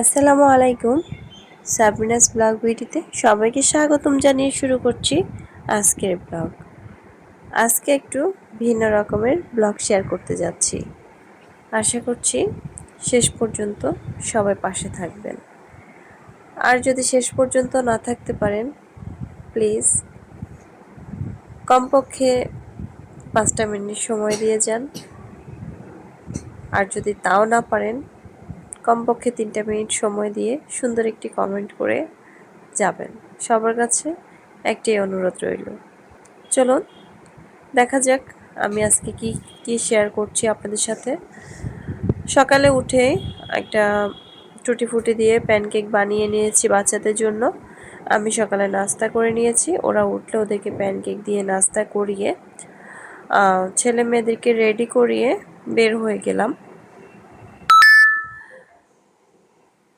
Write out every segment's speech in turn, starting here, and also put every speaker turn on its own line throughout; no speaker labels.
আসসালামু আলাইকুম। Sabrina's blog ভিডিওতে সবাইকে স্বাগতম জানিয়ে শুরু করছি আজকের ব্লগ। আজকে একটু ভিন্ন রকমের ব্লগ শেয়ার করতে যাচ্ছি। আশা করছি শেষ পর্যন্ত সবাই পাশে থাকবেন। আর যদি শেষ পর্যন্ত না থাকতে পারেন প্লিজ কমপক্ষে পাঁচটা মিনিট সময় দিয়ে যান। আর যদি তাও না পারেন কমপক্ষে তিনটা মিনিট সময় দিয়ে সুন্দর একটি কমেন্ট করে যাবেন। সবার কাছে একটি অনুরোধ রইল। চলুন, দেখা যাক আমি আজকে কি কি শেয়ার করছি আপনাদের সাথে। সকালে উঠে একটা টুটি ফুটি দিয়ে প্যানকেক বানিয়ে নিয়েছি বাচ্চাদের জন্য। আমি সকালে নাস্তা করে নিয়েছি। ওরা উঠলে ওদেরকে প্যানকেক দিয়ে নাস্তা করিয়ে ছেলে মেয়েদেরকে রেডি করিয়ে বের হয়ে গেলাম।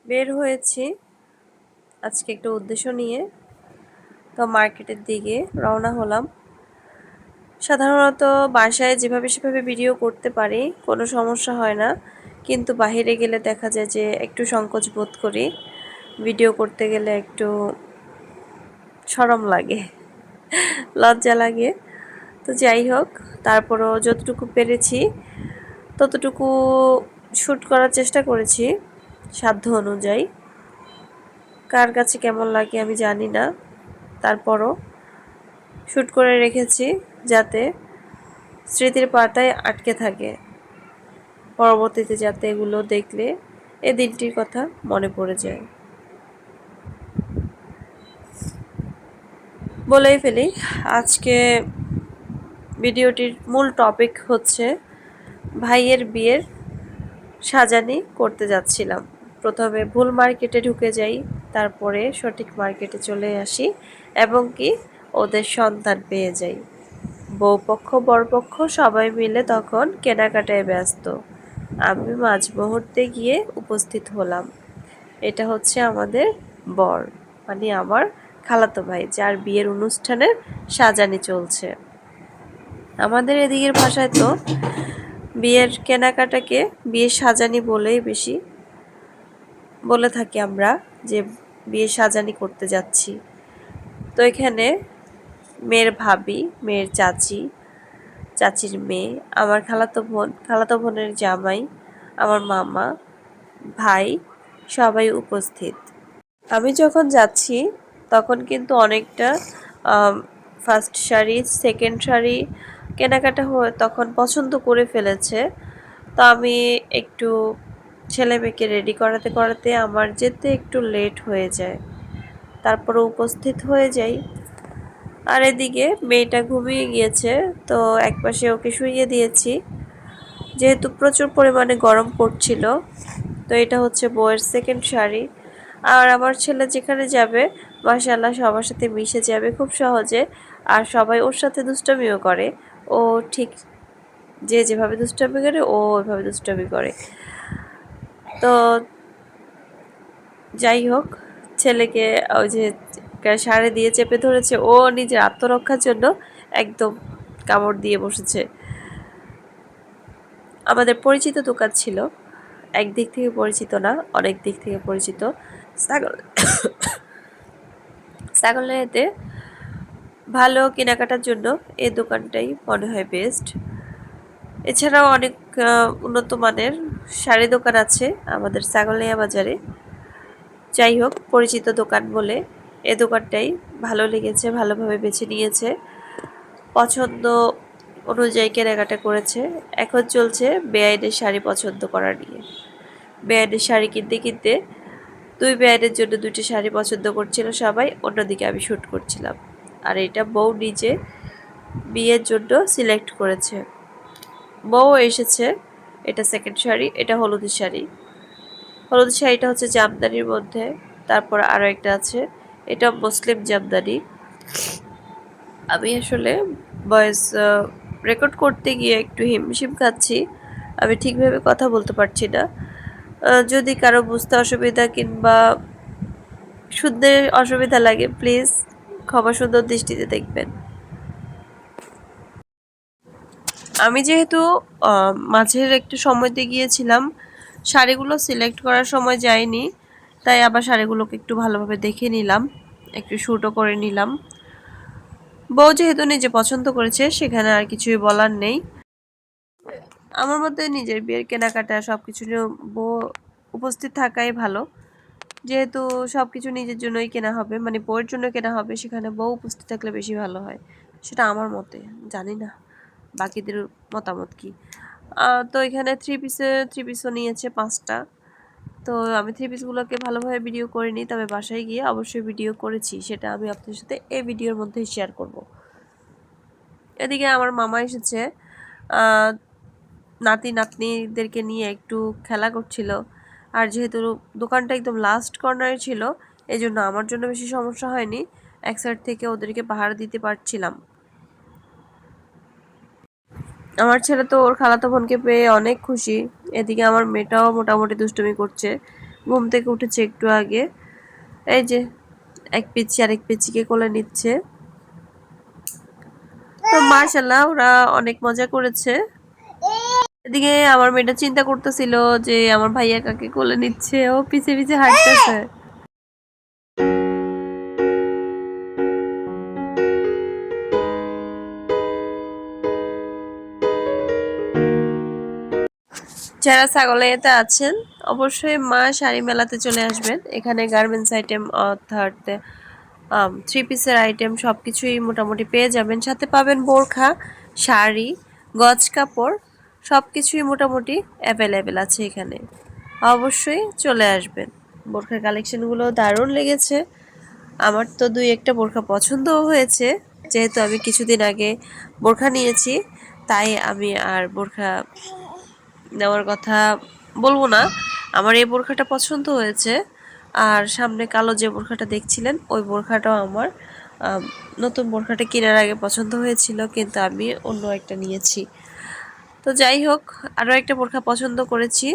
বের হয়েছি। আজকে একটা উদ্দেশ্য নিয়ে। তো মার্কেটের দিকে রওনা হলাম। সাধারণত বাসায় যেভাবে সেভাবে ভিডিও করতে পারি, কোনো সমস্যা হয় না। কিন্তু বাহিরে গেলে দেখা যায় যে একটু সংকোচ বোধ করি। ভিডিও করতে গেলে একটু সরম লাগে, লজ্জা লাগে। তো যাই হোক, তারপরও যতটুকু পেরেছি, ততটুকু শ্যুট করার চেষ্টা করেছি। সাধ্য অনুযায়ী। কার কাছে কেমন লাগে আমি জানি না। তারপরও শ্যুট করে রেখেছি যাতে স্মৃতির পাতায় আটকে থাকে। পরবর্তীতে যাতে এগুলো দেখলে এ দিনটির কথা মনে পড়ে যায়। বলেই ফেলি, আজকে ভিডিওটির মূল টপিক হচ্ছে ভাইয়ের বিয়ের সাজানি করতে যাচ্ছিলাম। প্রথমে ভুল মার্কেটে ঢুকে যাই, তারপরে সঠিক মার্কেটে চলে আসি এবং কি ওদের সন্তান পেয়ে যাই। বউপক্ষ বরপক্ষ সবাই মিলে তখন কেনাকাটায় ব্যস্ত। আমি মাঝ মুহূর্তে গিয়ে উপস্থিত হলাম। এটা হচ্ছে আমাদের বর মানে আমার খালাতো ভাই, যার বিয়ের অনুষ্ঠানের সাজানি চলছে। আমাদের এদিকের ভাষায় তো বিয়ের কেনাকাটাকে বিয়ের সাজানি বলেই বেশি। বলে থাকি আমরা যে বিয়ে সাজানি করতে যাচ্ছি। তো এখানে মেয়ের ভাবি, মেয়ের চাচি, চাচির মেয়ে, আমার খালাতো বোন, খালাতো বোনের জামাই, আমার মামা, ভাই, সবাই উপস্থিত। আমি যখন যাচ্ছি, তখন কিন্তু অনেকটা ফার্স্ট শাড়ি সেকেন্ড শাড়ি কেনাকাটা হয়ে তখন পছন্দ করে ফেলেছে। তো আমি একটু ছেলে মেয়েকে রেডি করাতে করাতে আমার যেতে একটু লেট হয়ে যায়। তারপরে উপস্থিত হয়ে যাই। আর এদিকে মেয়েটা ঘুমিয়ে গিয়েছে, তো একপাশে ওকে শুইয়ে দিয়েছি। যেহেতু প্রচুর পরিমাণে গরম পড়ছিল, তো এটা হচ্ছে বউয়ের সেকেন্ড শাড়ি। আর আমার ছেলে যেখানে যাবে মাসাল্লাহ সবার সাথে মিশে যাবে খুব সহজে। আর সবাই ওর সাথে দুষ্টমিও করে। ও ঠিক যে যেভাবে দুষ্টামি করে, ও ওইভাবে দুষ্টামি করে। তো যাই হোক, ছেলেকে ওই যে সারে দিয়ে চেপে ধরেছে। ও নিজের আত্মরক্ষার জন্য একদম কামড় দিয়ে বসেছে। আমাদের পরিচিত দোকান ছিল। একদিক থেকে পরিচিত না, অনেক দিক থেকে পরিচিত। ছাগল ছাগলেতে ভালো কেনাকাটার জন্য এই দোকানটাই মনে হয় বেস্ট এছাড়াও অনেক উন্নত মানের শাড়ি দোকান আছে আমাদের সাগলিয়া বাজারে। যাই হোক, পরিচিত দোকান বলে এ দোকানটাই ভালো লেগেছে, ভালোভাবে বেছে নিয়েছে। পছন্দ অনুযায়ী কেনাকাটা করেছে। এখন চলছে বেআইনের শাড়ি পছন্দ করা নিয়ে। বেআইনের শাড়ি কিনতে কিনতে দুই বেআইনের জন্য দুটি শাড়ি পছন্দ করছিল সবাই, অন্যদিকে আমি শ্যুট করছিলাম। আর এটা বউ নিজে বিয়ের জন্য সিলেক্ট করেছে। বউ এসেছে, এটা সেকেন্ড শাড়ি, এটা হলুদের শাড়ি। হলুদ শাড়িটা হচ্ছে জামদানির মধ্যে, তারপর আরও একটা আছে, এটা মুসলিম জামদানি। আমি আসলে ভয়েস রেকর্ড করতে গিয়ে একটু হিমশিম খাচ্ছি, আমি ঠিকভাবে কথা বলতে পারছি না। যদি কারও বুঝতে অসুবিধা কিংবা শুনতে অসুবিধা লাগে প্লিজ ক্ষমা সুন্দর দৃষ্টিতে দেখবেন। আমি যেহেতু মাঝের একটু সময়তে গিয়েছিলাম, শাড়িগুলো সিলেক্ট করার সময় যায়নি তাই আবার শাড়িগুলোকে একটু ভালোভাবে দেখে নিলাম, একটু শ্যুটও করে নিলাম। বউ যেহেতু নিজে পছন্দ করেছে, সেখানে আর কিছুই বলার নেই। আমার মতে নিজের বিয়ের কেনাকাটা সব কিছু বউ উপস্থিত থাকাই ভালো। যেহেতু সব কিছু নিজের জন্যই কেনা হবে মানে বউয়ের জন্য কেনা হবে, সেখানে বউ উপস্থিত থাকলে বেশি ভালো হয়, সেটা আমার মতে, জানি না। বাকিদের মতামত কি? তো এখানে থ্রি পিসে থ্রি পিসও নিয়েছে পাঁচটা। তো আমি থ্রি পিসগুলোকে ভালোভাবে ভিডিও করিনি তবে বাসায় গিয়ে অবশ্যই ভিডিও করেছি, সেটা আমি আপনাদের সাথে এই ভিডিওর মধ্যে শেয়ার করব। এদিকে আমার মামা এসেছে নাতি নাতনিদেরকে নিয়ে একটু খেলা করছিল, আর যেহেতু দোকানটা একদম লাস্ট কর্নারে ছিল এই জন্য আমার জন্য বেশি সমস্যা হয়নি, এক সাইড থেকে ওদেরকে পাহাড় দিতে পারছিলাম। আমার ছেলে তো ওর খালাতো বোনকে পেয়ে অনেক খুশি। এদিকে আমার মেয়েটাও মোটামুটি দুষ্টুমি করছে। ঘুম থেকে উঠেছে একটু আগে। এই যে, এক পিচি আরেক পিচিকে কোলে নিচ্ছে। তো মার্শাল্লাহ ওরা অনেক মজা করেছে। এদিকে আমার মেয়েটা চিন্তা করতেছিল যে আমার ভাইয়া কাকে কোলে নিচ্ছে। ও পিছে পিছে হাঁটতেছে। যারা ছাগলাইয়াতে আছেন, অবশ্যই মা শাড়ি মেলাতে চলে আসবেন। এখানে গার্মেন্টস আইটেম অর্থাৎ থ্রি পিসের আইটেম সব কিছুই মোটামুটি পেয়ে যাবেন। সাথে পাবেন বোরখা, শাড়ি, গজ কাপড় সব কিছুই মোটামুটি অ্যাভেলেবেল আছে এখানে। অবশ্যই চলে আসবেন। বোরখার কালেকশনগুলো দারুণ লেগেছে। আমার তো দুই একটা বোরখা পছন্দও হয়েছে। যেহেতু আমি কিছুদিন আগে বোরখা নিয়েছি, তাই আমি আর বোরখা নেওয়ার কথা বলব না। আমার এই বোরখাটা পছন্দ হয়েছে। আর সামনে কালো যে বোরখাটা দেখছিলেন, ওই বোরখাটাও আমার। নতুন বোরখাটা কেনার আগে পছন্দ হয়েছিল, কিন্তু আমি অন্য একটা নিয়েছি। তো যাই হোক, আরও একটা বোরখা পছন্দ করেছি।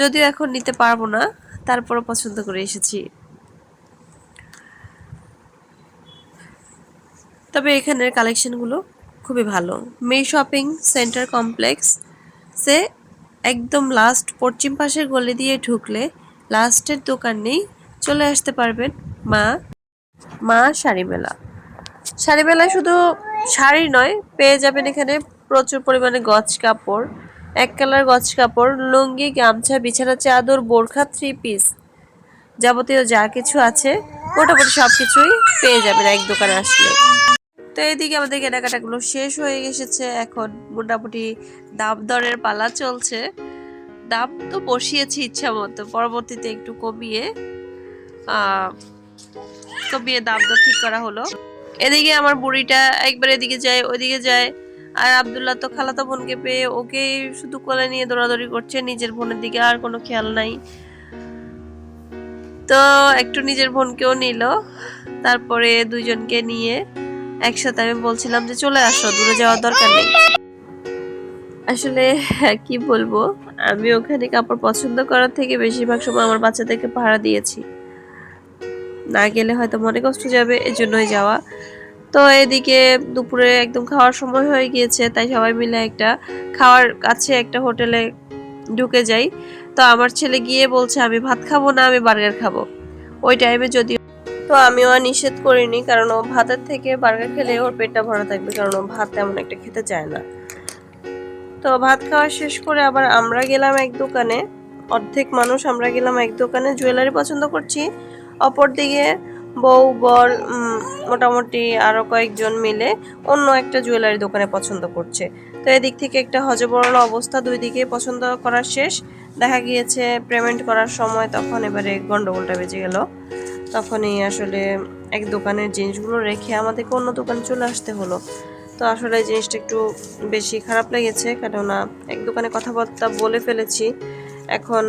যদিও এখন নিতে পারব না, তারপরও পছন্দ করে এসেছি। তবে এখানের কালেকশনগুলো খুবই ভালো। মে শপিং সেন্টার কমপ্লেক্স সে একদম লাস্ট পশ্চিম পাশের গলি দিয়ে ঢুকলে লাস্টের দোকান নেই, চলে আসতে পারবেন মা মা শাড়ি মেলা শাড়ি মেলায় শুধু শাড়ি নয়, পেয়ে যাবেন এখানে প্রচুর পরিমাণে গজ কাপড়, এক কালার গজ কাপড়, লুঙ্গি, গামছা, বিছানা, চাদর, বোরখা থ্রি পিস যাবতীয় যা কিছু আছে, মোটামুটি সব কিছুই পেয়ে যাবেন এক দোকানে আসলে। তো এইদিকে আমাদের কেনাকাটাগুলো শেষ হয়ে এসেছে। এখন মোটামুটি দাম দরের পালা চলছে। দাম তো বসিয়েছি ইচ্ছা মতো, পরবর্তীতে একটু কমিয়ে কমিয়ে দাম দর ঠিক করা হলো। এদিকে আমার বুড়িটা একবার এদিকে যায় ওইদিকে যায়। আর আব্দুল্লাহ তো খালাতো বোনকে পেয়ে ওকে শুধু কোলে নিয়ে দৌড়াদৌড়ি করছে, নিজের বোনের দিকে আর কোনো খেয়াল নাই। তো একটু নিজের বোনকেও নিল, তারপরে দুইজনকে নিয়ে একসাথে আমি বলছিলাম যে চলে আসো, দূরে যাওয়ার দরকার নেই। আসলে, কি বলব, আমি ওখানে কাপড় পছন্দ করার থেকে বেশিরভাগ সময় আমার বাচ্চাদেরকে ভাড়া দিয়েছি। না গেলে হয়তো মনে কষ্ট যাবে, এজন্যই যাওয়া। তো এদিকে দুপুরে একদম খাওয়ার সময় হয়ে গিয়েছে, তাই সবাই মিলে একটা খাওয়ার কাছে একটা হোটেলে ঢুকে যাই। তো আমার ছেলে গিয়ে বলছে, আমি ভাত খাব না, আমি বার্গার খাব। ওই টাইমে যদি তো আমিও আর নিষেধ করিনি, কারণ ও ভাতের থেকে বার্গার খেলে ওর পেটটা ভরা থাকবে, কারণ ও ভাত তেমন একটা খেতে চায় না। তো ভাত খাওয়া শেষ করে আবার আমরা গেলাম এক দোকানে, অর্ধেক মানুষ আমরা গেলাম এক দোকানে, জুয়েলারি পছন্দ করছি। অপরদিকে বউ, বর মোটামুটি আরও কয়েকজন মিলে অন্য একটা জুয়েলারি দোকানে পছন্দ করছে। তো এদিক থেকে একটা হজবরল অবস্থা, দুই দিকে পছন্দ করা শেষ। দেখা গিয়েছে পেমেন্ট করার সময় তখন এবারে গন্ডগোলটা বেজে গেল। তখনই আসলে এক দোকানের জিনিসগুলো রেখে আমাদেরকে অন্য দোকানে চলে আসতে হলো। তো আসলে জিনিসটা একটু বেশি খারাপ লেগেছে, কেননা এক দোকানে কথাবার্তা বলে ফেলেছি। এখন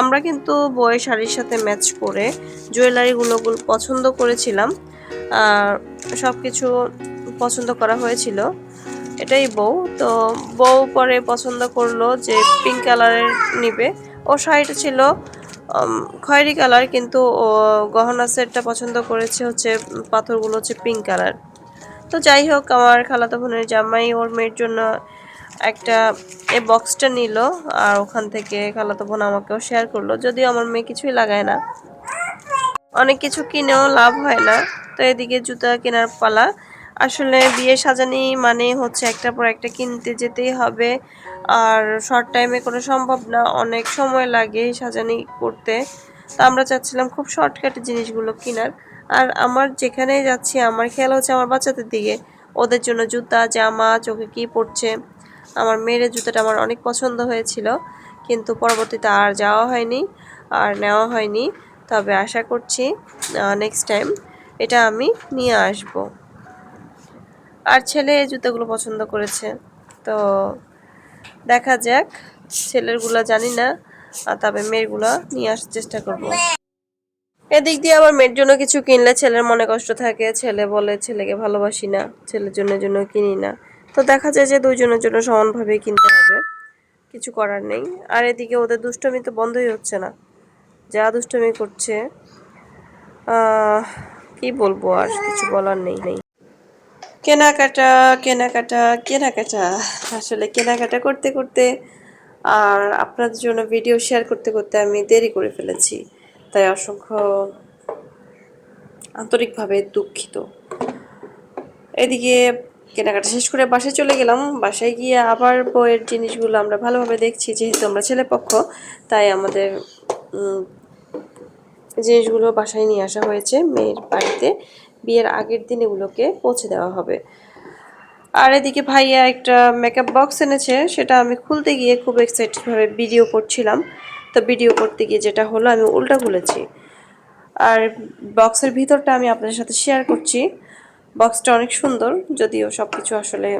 আমরা কিন্তু বয়ের শাড়ির সাথে ম্যাচ করে জুয়েলারিগুলো পছন্দ করেছিলাম। আর সব কিছু পছন্দ করা হয়েছিল। এটাই বউ। তো বউ পরে পছন্দ করল যে পিঙ্ক কালারের নিবে। ও শাড়িটা ছিল খয়েরি কালার কিন্তু গহনা সেটটা পছন্দ করেছে হচ্ছে পাথরগুলো হচ্ছে পিঙ্ক কালার তো যাই হোক, আমার খালাতো বোনের জামাই ওর মেয়ের জন্য একটা এই বক্সটা নিল, আর ওখান থেকে খালাতো বোন আমাকেও শেয়ার করল, যদিও আমার মেয়ে কিছুই লাগায় না। অনেক কিছু কিনেও লাভ হয় না। তো এদিকে জুতা কেনার পালা। আসলে বিয়ে সাজানি মানে হচ্ছে একটার পর একটা কিনতে যেতেই হবে। আর শর্ট টাইমে কোনো সম্ভব না, অনেক সময় লাগে সাজানি করতে। তো আমরা চাচ্ছিলাম খুব শর্টকাটে জিনিসগুলো কেনার। আর আমার যেখানেই যাচ্ছি, আমার খেয়াল হচ্ছে আমার বাচ্চাদের দিকে। ওদের জন্য জুতা, জামা, চোখে কি পড়ছে। আমার মেয়ের জুতাটা আমার অনেক পছন্দ হয়েছিল, কিন্তু পরবর্তীতে আর যাওয়া হয়নি, আর নেওয়া হয়নি। তবে আশা করছি নেক্সট টাইম এটা আমি নিয়ে আসব। আর ছেলে জুতোগুলো পছন্দ করেছে। তো দেখা যাক, ছেলেরগুলো জানি না, আর তবে মেয়েরগুলো নিয়ে আসার চেষ্টা করব। এদিক দিয়ে আবার মেয়ের জন্য কিছু কিনলে ছেলের মনে কষ্ট থাকে। ছেলে বলে, ছেলেকে ভালোবাসি না, ছেলের জন্য জন্য কিনি না। তো দেখা যায় যে দুইজনের জন্য সমানভাবে কিনতে হবে। কিছু করার নেই। আর এদিকে ওদের দুষ্টমি তো বন্ধই হচ্ছে না। যা দুষ্টমি করছে কি বলব আর? কিছু বলার নেই নেই। কেনাকাটা কেনাকাটা কেনাকাটা। আসলে কেনাকাটা করতে করতে আর আপনাদের জন্য ভিডিও শেয়ার করতে করতে আমি দেরি করে ফেলেছি। তাই অসংখ্য আন্তরিকভাবে দুঃখিত। এদিকে কেনাকাটা শেষ করে বাসায় চলে গেলাম। বাসায় গিয়ে আবার বইয়ের জিনিসগুলো আমরা ভালোভাবে দেখছি, যেহেতু আমরা ছেলেপক্ষ, তাই আমাদের জিনিসগুলো বাসায় নিয়ে আসা হয়েছে মেয়ের বাড়িতে। বিয়ের আগের দিন এগুলোকে পৌঁছে দেওয়া হবে। আর এদিকে ভাইয়া একটা মেকআপ বক্স এনেছে, সেটা আমি খুলতে গিয়ে খুব এক্সাইটেডভাবে ভিডিও করছিলাম। তো ভিডিও করতে গিয়ে যেটা হলো, আমি উল্টা খুলেছি। আর বক্সের ভিতরটা আমি আপনাদের সাথে শেয়ার করছি। বক্সটা অনেক সুন্দর, যদিও সব কিছু আসলে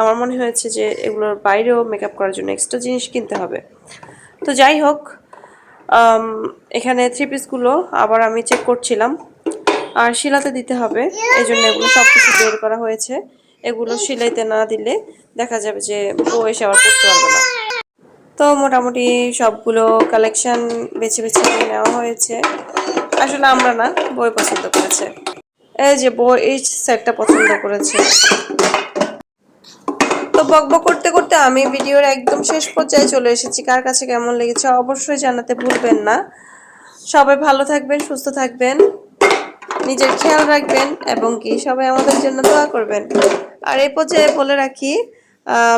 আমার মনে হয়েছে যে এগুলোর বাইরেও মেকআপ করার জন্য এক্সট্রা জিনিস কিনতে হবে। তো যাই হোক এখানে থ্রি পিসগুলো আবার আমি চেক করছিলাম। আর শিলাতে দিতে হবে। এই জন্য এগুলো সব কিছু বের করা হয়েছে। এগুলো সিলাইতে না দিলে দেখা যাবে যে বউ এসে আবার পড়তে পারবে না। তো মোটামুটি সবগুলো কালেকশন বেছে বেছে নেওয়া হয়েছে। আসলে আমরা না বই পছন্দ করেছে। এই যে বই এই সেটটা পছন্দ করেছে। তো বকবক করতে করতে আমি ভিডিওর একদম শেষ পর্যায়ে চলে এসেছি। কার কাছে কেমন লেগেছে অবশ্যই জানাতে ভুলবেন না। সবাই ভালো থাকবেন, সুস্থ থাকবেন। নিজের খেয়াল রাখবেন এবং কি সবাই আমাদের জন্য দোয়া করবেন। আর এই পর্যায়ে বলে রাখি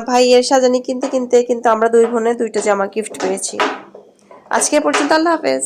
ভাইয়ের সাজানি কিনতে কিনতে কিন্তু আমরা দুই বোনে দুইটা জামা গিফট পেয়েছি। আজকে পর্যন্ত আল্লাহ হাফেজ।